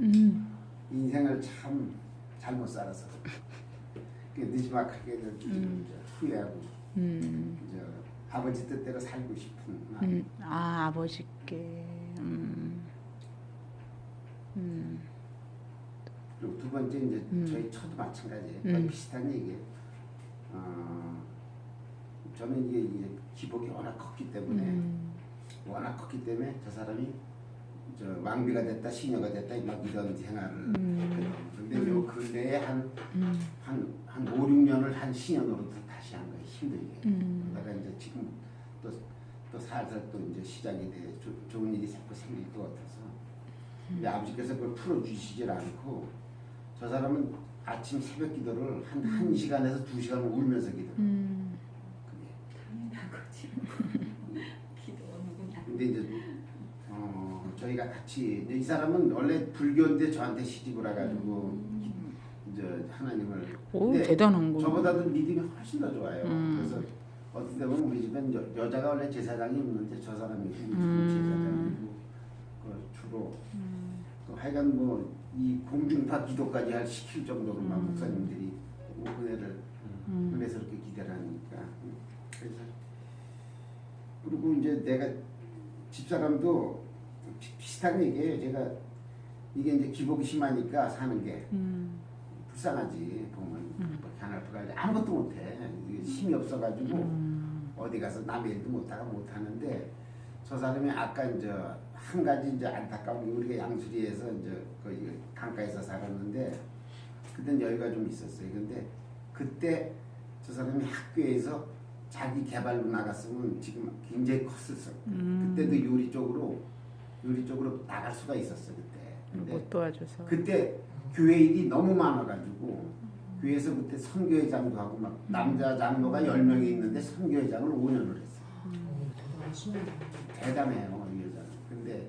음. 인생을 참 잘못 살아서 그 늦지막하게 음. 후회하고 음. 이제 아버지 뜻대로 살고 싶은. 음. 아 아버지께. 음. 음. 그리고 두 번째 이제 음. 저희 처도 마찬가지예요. 음. 비슷한 얘기예요. 어, 저는 이게 이제 기복이 워낙 컸기 때문에 음. 워낙 컸기 때문에 저 사람이 저 왕비가 됐다 시녀가 됐다 막 이런 생활을 음. 근데 요 근래에 한 음. 한, 한 5, 6년을 한 신년으로 다시 한 거예요. 힘들게. 음. 그러다가 이제 지금 또, 또 살살 또 이제 시작이 돼. 조, 좋은 일이 자꾸 생길 것 같아서. 근데 아버지께서 그걸 풀어주시질 않고 저 사람은 아침 새벽 기도를 한, 한 시간에서 두 시간 울면서 기도. 음. 그게. 당연한 거지. 기도하는구나. 근데 이제 어, 저희가 같이 이 사람은 원래 불교인데 저한테 시집을 와가지고 이제 하나님을 오 대단한 거. 저보다도 믿음이 훨씬 더 좋아요. 음. 그래서 어떻게 보면 우리 집엔 여, 여자가 원래 제사장이 없는데 저 사람이 음. 제사장이고 그 주로 그 하여간 뭐 이 공중파 기도까지 할 시킬 정도로 막 음. 목사님들이 은혜를 음. 은혜스럽게 기대를 하니까 그래서 그리고 이제 내가 집사람도 비- 비슷한 얘기예요. 제가 이게 이제 기복이 심하니까 사는 게 음. 불쌍하지 보면 뭐 향할프가 아무것도 못해 이게 힘이 없어가지고 음. 어디 가서 남의 일도 못하고 못하는데 저 사람이 아까 이제 한 가지 이제 안타까운 게 우리가 양수리에서 이제 거기 강가에서 살았는데 그땐 여유가 좀 있었어요. 근데 그때 저 사람이 학교에서 자기 개발로 나갔으면 지금 굉장히 컸을 수 음. 그때도 요리 쪽으로 요리 쪽으로 나갈 수가 있었어 그때. 근데 못 도와줘서. 그때 교회 일이 너무 많아가지고 교회에서 그때 선교회장도 하고 막 남자 장로가 10명이 있는데 선교회장을 5년을 했어 대단해요 이 여자는 근데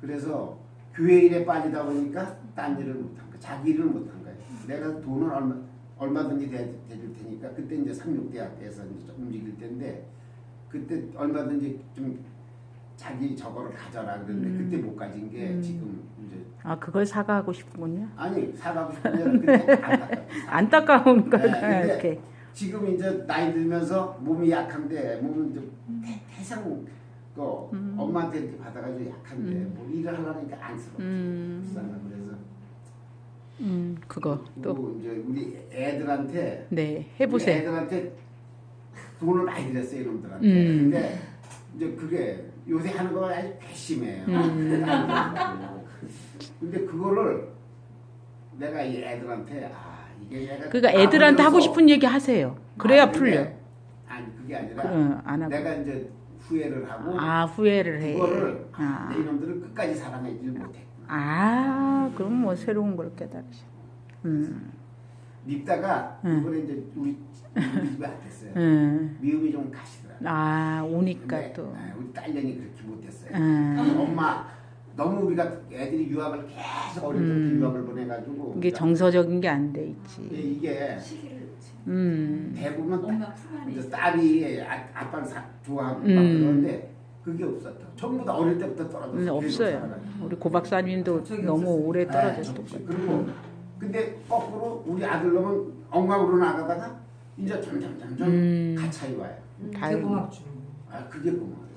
그래서 교회 일에 빠지다 보니까 딴 일을 못한 거야 자기 일을 못한 거야 내가 돈을 얼마, 얼마든지 대, 대줄 테니까 그때 이제 상륙대학에서 이제 좀 움직일 때인데 그때 얼마든지 좀 자기 저거를 가져라 그랬는데 음. 그때 못 가진 게 음. 지금 이제 아 그걸 사과하고 싶군요. 아니 사가고 싶으면 그때. 안타까우니까 네, 이렇게. 지금 이제 나이 들면서 몸이 약한데 몸은 좀 태- 태생 거 음. 엄마한테 이렇게 받아가지고 약한데 음. 뭐 일을 하려니까 안쓰럽지 음. 그래서 음 그거 또 이제 우리 애들한테 네 해보세요. 애들한테 돈을 많이 드렸어요 이놈들한테 음. 근데 이제 그게 요새 하는 거 아주 괘씸해요 음. 근데 그거를 내가 이 애들한테 아 이게 내가 그러니까 애들한테 하고 싶은 얘기 하세요. 그래야 아니, 풀려. 아니 그게 아니라 응, 안 하고. 내가 이제 후회를 하고 아 후회를 해. 그거를 아. 내 이놈들을 끝까지 사랑하지 못해 아 그럼 뭐 새로운 걸 깨달으셔. 음. 밉다가 응. 이번에 이제 우리 우리 집에 안 됐어요 음. 미움이 좀 가시더라 아 오니까 또. 아, 우리 딸년이 그렇게 못했어요 음. 엄마 너무 우리가 애들이 유학을 계속 어릴 때부터 음. 유학을 보내가지고 이게 정서적인 게 안돼 예, 있지. 이게 시기를 음. 대부분 엄마 이제. 딸이 아, 아빠를 사, 좋아하고 막 음. 그러는데 그게 없었다 전부 다 어릴 때부터 떨어졌어 음, 없어요. 우리 고 박사님도 너무 오래 떨어졌을 네, 거예요. 그리고 근데 거꾸로 우리 아들 놈은 엉망으로 나가다가 이제 점점 점점 음. 가차이 와요. 다행히. 아 그게 고마워.